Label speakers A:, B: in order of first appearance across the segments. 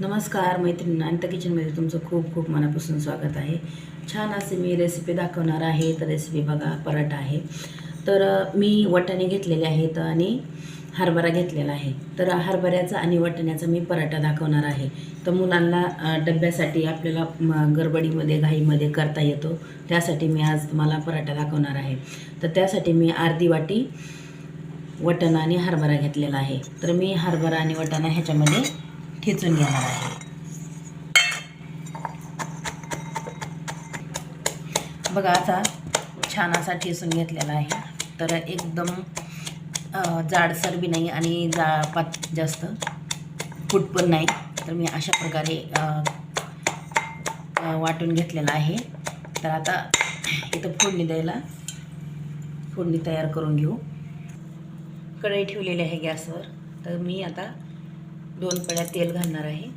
A: नमस्कार मैत्रिणी अनिता किचनमध्ये तुमचं खूप खूप मनापासून स्वागत आहे. छान असे मी रेसिपी दाखवणार आहे. तर रेसिपी बघा पराठा आहे. तर मी वाटाणे घेतलेले आहेत आणि हरभरा घेतलेला आहे. तर हरभऱ्याचा आणि वाटाण्याचा मी पराठा दाखवणार आहे. तर मुलांना डब्यासाठी आपल्याला म, गडबडीमध्ये घाईमध्ये करता येतो. त्यासाठी मी आज तुम्हाला पराठा दाखवणार आहे. तर त्यासाठी मी अर्धी वाटी वटाणा आणि हरभरा घेतलेला आहे. तर मी हरभरा आणि वटाणा ह्याच्यामध्ये ठेचून घेणार आहे. बघा असा छान असा ठेचून घेतलेला आहे. तर एकदम जाडसर बी नाही आणि जा पात जास्त फूट पण नाही. तर मी अशा प्रकारे वाटून घेतलेला आहे. तर आता इथं फोडणी द्यायला फोडणी तयार करून घेऊ. कढई ठेवलेली आहे गॅसवर. तर मी आता दोन पळ्या तेल घालणार आहे.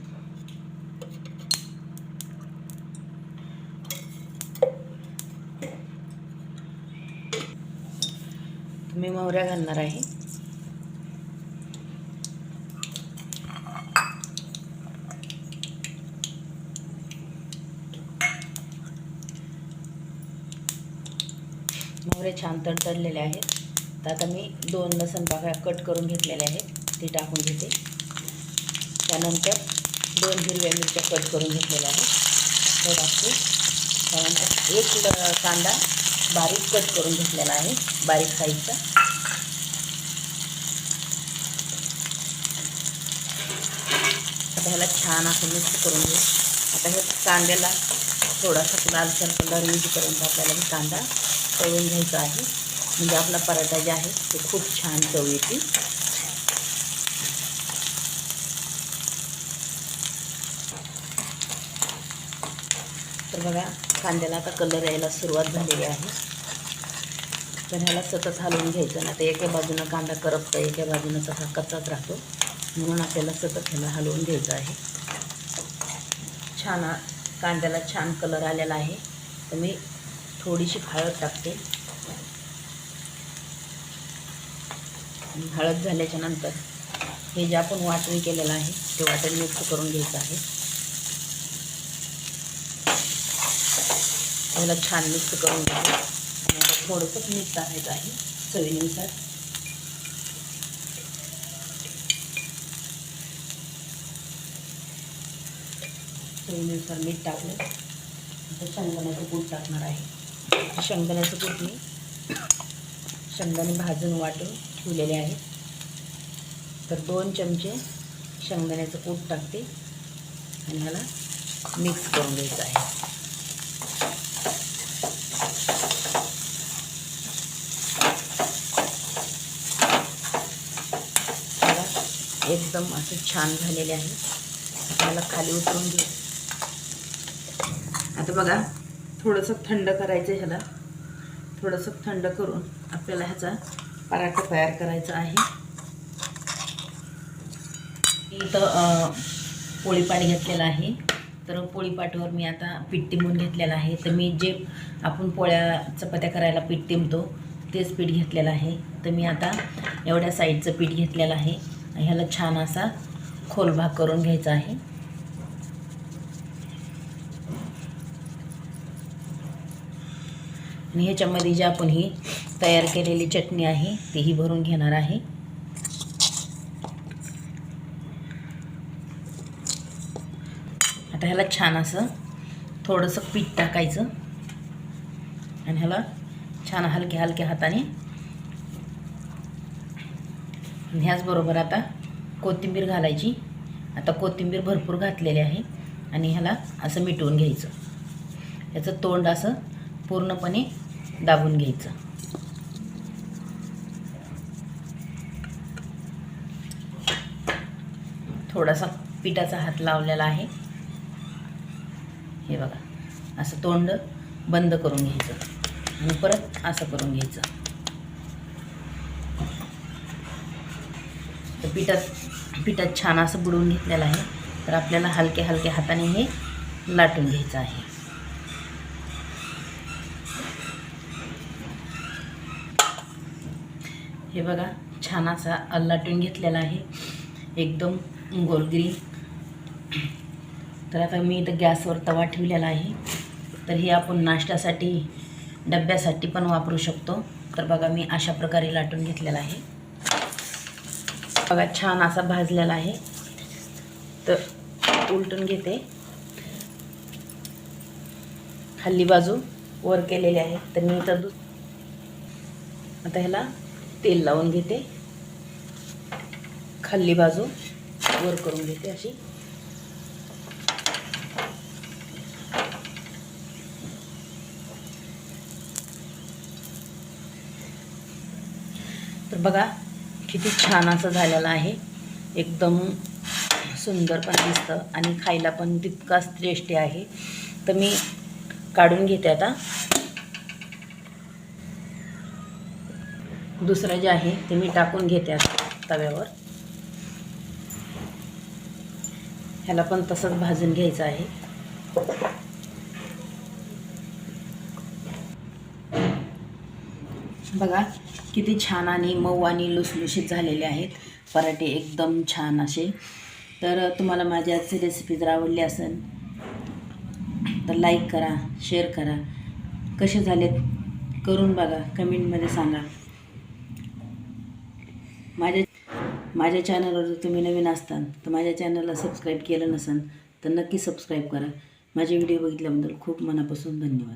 A: मी मोहऱ्या घालणार आहे. मोहरे छान तडतडलेले आहेत. तर आता मी दोन लसण पाकळ्या कट करून घेतलेल्या आहेत. ते टाकून घेते. त्यानंतर दोन हिरव्या मिरच्या कट करून घेतलेल्या आहेत. त्यानंतर एक कांदा बारीक कट करून घेतलेला आहे, बारीक साईजचा. आता ह्याला छान असं मिक्स करून घेऊ. आता हे कांद्याला थोडासा लालसर कलर येऊपर्यंत आपल्याला हे कांदा. तळून घ्यायचा आहे. म्हणजे आपला पराठा जे आहे, ते खूप छान चव येते. तर बघा कांद्याला आता कलर यायला सुरुवात झालेली आहे. तर ह्याला सतत हलवून घ्यायचं ना तर एका बाजूनं कांदा करपतं एका बाजूनं तसा कच्चाच राहतो. म्हणून आपल्याला सतत ह्याला हलवून घ्यायचं आहे. छान कांद्याला छान कलर आलेला आहे. तर मी थोडीशी हळद टाकते. हळद झाल्याच्यानंतर हे जे आपण वाटणी केलेलं आहे ते वाटण मिक्स करून घ्यायचं आहे. ह्याला छान मिक्स करून घ्यायचं. आणि आता थोडंसं मीठ टाकायचं आहे चवीनुसार. चवीनुसार मीठ टाकलं. आता शेंगदाण्याचं कूट टाकणार आहे. शेंगदाण्याचं कूट मी शेंगदाणे भाजून वाटून ठेवलेले आहेत तर दोन चमचे शेंगदाण्याचं कूट टाकते. आणि ह्याला मिक्स करून घ्यायचं आहे. एकदम असं छान झालेले आहे. त्याला खाली उतरून घेऊ. आता बघा थोडंसं थंड करायचं ह्याला. थोडंसं थंड करून आपल्याला ह्याचा पराठा तयार करायचा आहे. इथं पोळी पाणी घेतलेलं आहे. तर पोळीपाठावर मी आता पीठ टिंबून घेतलेलं आहे. तर मी जे आपण पोळ्या चपात्या करायला पीठ टिंबतो तेच पीठ घेतलेलं आहे. तर मी आता एवढ्या साईडचं पीठ घेतलेलं आहे. आणि ह्याला छान असा खोल भाग करून घ्यायचा आहे. आणि ह्याच्यामध्ये जी आपण ही तयार केलेली चटणी आहे तीही भरून घेणार आहे. आता ह्याला छान असं थोडंसं पीठ टाकायचं. आणि ह्याला छान हलक्या हलक्या हाताने. आणि ह्याचबरोबर आता कोथिंबीर घालायची. आता कोथिंबीर भरपूर घातलेली आहे. आणि ह्याला असं मिटवून घ्यायचं. ह्याचं तोंड असं पूर्णपणे दाबून घ्यायचं. थोडासा पिठाचा हात लावलेला आहे. हे बघा. असं तोंड बंद करून घ्यायचं. आणि परत असं करून घ्यायचं. तर पिठात पिठात छान असं बुडवून घेतलेलं आहे. तर आपल्याला हलक्या हलक्या हाताने हे लाटून घ्यायचं आहे. हे बघा छान असा लाटून घेतलेला आहे. एकदम गोलगिरी तर आता मी इथं गॅसवर तवा ठेवलेला आहे. तर हे आपण नाश्त्यासाठी डब्यासाठी पण वापरू शकतो. तर बघा मी अशा प्रकारे लाटून घेतलेला आहे. बघा छान असा भाजलेला आहे. तर उलटून घेते. खाली बाजू वर केलेली आहे. तर मी इथं दूध आता ह्याला तेल लावून घेते. खाली बाजू वर करून घेते अशी. बघा किती छान असं झालेलं आहे. एकदम सुंदर पण दिसतं आणि खायला पण तितकाच टेस्टी आहे. तर मी काढून घेते आता. दुसरं जे आहे ते मी टाकून घेते आता तव्यावर. ह्याला पण तसंच भाजून घ्यायचं आहे. बघा किती छान आणि मऊ आणि लुसलुशीत झालेले आहेत. पराठे एकदम छान असे. तर तुम्हाला माझी आजची रेसिपी जर आवडली असेल तर लाईक करा शेअर करा. कसे झालेत करून बघा. कमेंटमध्ये सांगा. माझ्या माझ्या चॅनलवर जर तुम्ही नवीन असताल तर माझ्या चॅनलला सबस्क्राईब केलं नसेल तर नक्की सबस्क्राईब करा. माझे व्हिडिओ बघितल्याबद्दल खूप मनापासून धन्यवाद.